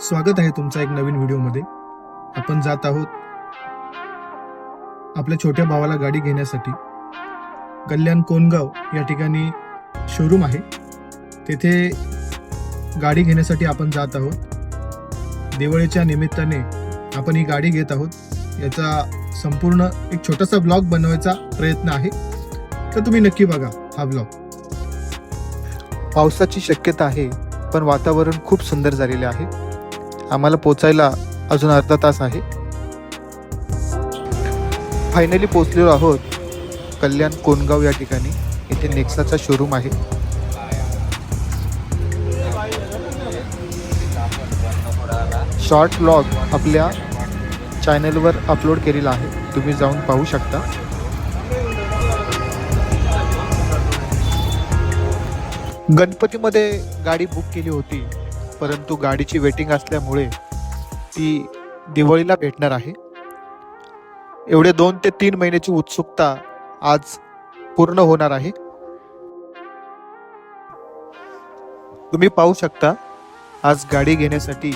स्वागत आहे तुमचा एक नवीन व्हिडिओमध्ये. आपण जात आहोत आपल्या छोट्या भावाला गाडी घेण्यासाठी. कल्याण कोनगाव या ठिकाणी शोरूम आहे. तेथे गाडी घेण्यासाठी आपण जात आहोत. दिवाळीच्या निमित्ताने आपण ही गाडी घेत आहोत. याचा संपूर्ण एक छोटासा ब्लॉग बनवायचा प्रयत्न आहे. तर तुम्ही नक्की बघा हा ब्लॉग पावसाची शक्यता आहे पण वातावरण खूप सुंदर झालेले आहे. आम्हाला पोचायला अजून अर्धा तास आहे. फायनली पोचलेलो आहोत कल्याण कोणगाव या ठिकाणी. इथे नेक्साचा शोरूम आहे. शॉर्ट ब्लॉग आपल्या चॅनलवर अपलोड केलेला आहे. तुम्ही जाऊन पाहू शकता. गणपतीमध्ये गाडी बुक केली होती. परंतु गाडीची वेटिंग असल्यामुळे ती दिवाळीला भेटणार आहे. एवढे दोन ते तीन महिन्याची उत्सुकता आज पूर्ण होणार आहे. तुम्ही पाहू शकता आज गाडी घेण्यासाठी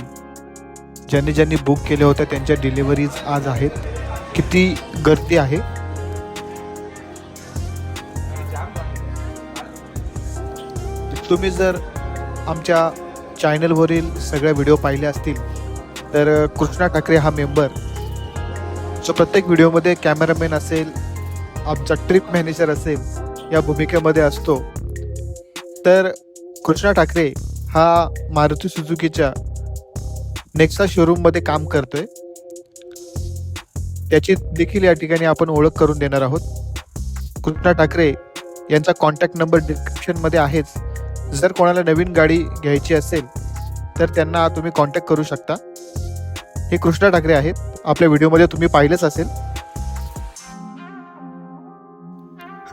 ज्यांनी ज्यांनी बुक केल्या होत्या त्यांच्या डिलिव्हरीज आज आहेत. किती गर्दी आहे. तुम्ही जर आमच्या चॅनलवरील सगळ्या व्हिडिओ पाहिले असतील तर कृष्णा ठाकरे हा मेंबर. जो प्रत्येक व्हिडिओमध्ये कॅमेरामॅन असेल आमचा ट्रिप मॅनेजर असेल या भूमिकेमध्ये असतो. तर कृष्णा ठाकरे हा मारुती सुझुकीच्या नेक्सा शोरूममध्ये काम करतोय. त्याची देखील या ठिकाणी आपण ओळख करून देणार आहोत. कृष्णा ठाकरे यांचा कॉन्टॅक्ट नंबर डिस्क्रिप्शनमध्ये आहेच. जर कोणाला नवीन गाडी घ्यायची असेल तर त्यांना तुम्ही कॉन्टॅक्ट करू शकता. हे कृष्णा ठाकरे आहेत. आपल्या व्हिडिओमध्ये तुम्ही पाहिलंच असेल.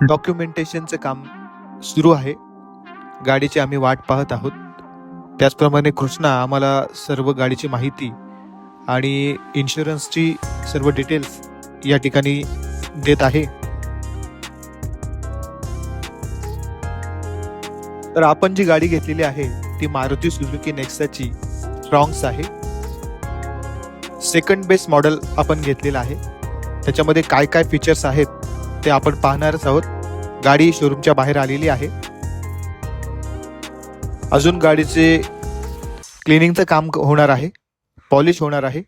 डॉक्युमेंटेशनचं काम सुरू आहे. गाडीची आम्ही वाट पाहत आहोत. त्याचप्रमाणे कृष्णा आम्हाला सर्व गाडीची माहिती आणि इन्शुरन्सची सर्व डिटेल्स या ठिकाणी देत आहे. तर आपण जी गाडी घेतलेली आहे ती मारुती सुझुकी नेक्साची रॉंग्स आहे. सेकंड बेस मॉडेल आपण घेतलेलं आहे. त्याच्यामध्ये काय काय फीचर्स आहेत ते आपण पाहणारच आहोत. गाडी शोरूमच्या बाहेर आलेली आहे. अजून गाडीचे क्लिनिंगचं काम होणार आहे पॉलिश होणार आहे.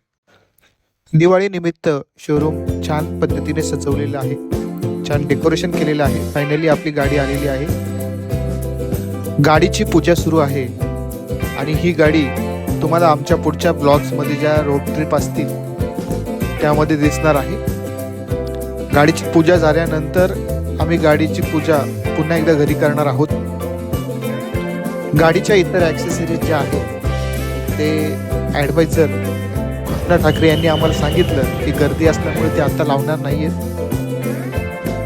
दिवाळी निमित्त शोरूम छान पद्धतीने सजवलेलं आहे. छान डेकोरेशन केलेलं आहे. फायनली आपली गाडी आलेली आहे. गाडीची पूजा सुरू आहे. आणि ही गाडी तुम्हाला आमच्या पुढच्या ब्लॉग्समध्ये ज्या रोड ट्रिप असतील त्यामध्ये दिसणार आहे. गाडीची पूजा झाल्यानंतर आम्ही गाडीची पूजा पुन्हा एकदा घरी करणार आहोत. गाडीच्या इतर ॲक्सेसरीज ज्या आहेत ते ॲडवायझर कृष्णा ठाकरे यांनी आम्हाला सांगितलं की गर्दी असल्यामुळे ते आता लावणार नाही आहेत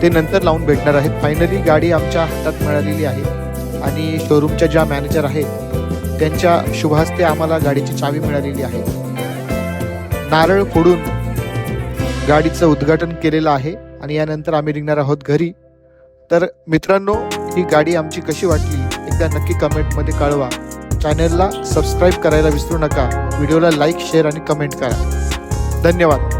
ते नंतर लावून भेटणार आहेत. फायनली गाडी आमच्या हातात मिळालेली आहे. आणि शोरूमच्या ज्या मॅनेजर आहेत त्यांच्या शुभहस्ते आम्हाला गाडीची चावी मिळालेली आहे. नारळ फोडून गाडीचं उद्घाटन केलेलं आहे आणि यानंतर आम्ही निघणार आहोत घरी. तर मित्रांनो ही गाडी आमची कशी वाटली एकदा नक्की कमेंटमध्ये कळवा. चॅनलला सबस्क्राईब करायला विसरू नका. व्हिडिओला लाईक शेअर आणि कमेंट करा. धन्यवाद.